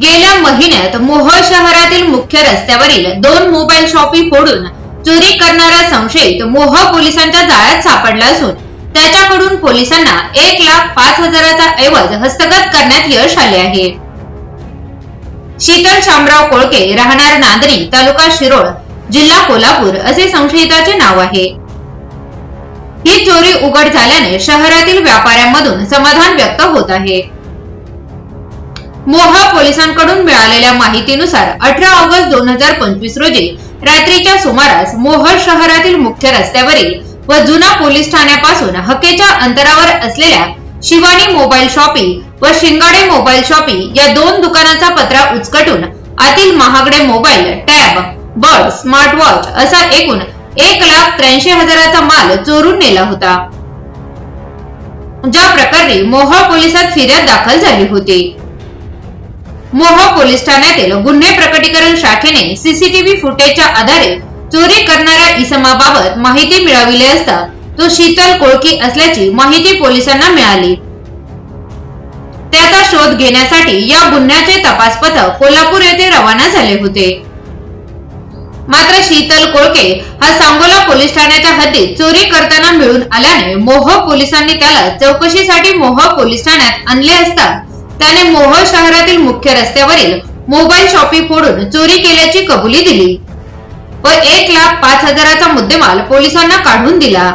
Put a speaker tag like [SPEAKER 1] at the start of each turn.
[SPEAKER 1] गेल्या महिन्यात मोहोळ शहरातील मुख्य रस्त्यावरील दोन मोबाईल शॉपी फोडून चोरी करणारा संशयित मोहोळ पोलिसांच्या जाळ्यात सापडला असून त्याच्याकडून पोलिसांना एक लाख पाच हजाराचा ऐवज हस्तगत करण्यात यश आले आहे. शीतल शामराव कोळके राहणार नांदणी तालुका शिरोळ जिल्हा कोल्हापूर असे संशयिताचे नाव आहे. ही चोरी उघड झाल्याने शहरातील व्यापाऱ्यांमधून समाधान व्यक्त होत आहे. मोहा पोलिसांकडून मिळालेल्या माहितीनुसार अठरा ऑगस्ट दोन हजार पंचवीस रोजी रात्रीच्या सुमारास मोहळ शहरातील मुख्य रस्त्यावरील व जुना पोलीस ठाण्यापासून हकेच्या अंतरावर असलेल्या शिवानी मोबाईल शॉपी व शिंगाडे मोबाईल शॉपी या दोन दुकानाचा पत्रा उचकटून आतील महागडे मोबाईल टॅब बस स्मार्ट वॉच असा एकूण एक लाख त्र्याऐंशी हजाराचा माल चोरून नेला होता. ज्या प्रकरणी मोहोळ पोलिसात फिर्याद दाखल झाली होती. मोहो पोलीस ठाण्यातील गुन्हे प्रकटीकरण शाखेने सीसीटीव्ही फुटेजच्या आधारे चोरी करणाऱ्या इसमाबाबत माहिती मिळविली असता तो शीतल कोळकी असल्याची माहिती पोलिसांना मिळाली. त्याचा शोध घेण्यासाठी या गुन्ह्याचे तपास पथक कोल्हापूर येथे रवाना झाले होते. मात्र शीतल कोळके हा सांगोला पोलीस ठाण्याच्या हद्दीत चोरी करताना मिळून आल्याने मोह पोलिसांनी त्याला चौकशीसाठी मोह पोलीस ठाण्यात आणले असता त्याने मोहोळ शहरातील मुख्य रस्त्यावरील मोबाईल शॉपी फोडून चोरी केल्याची कबुली दिली व एक लाख पाच हजाराचा मुद्देमाल पोलिसांना काढून दिला.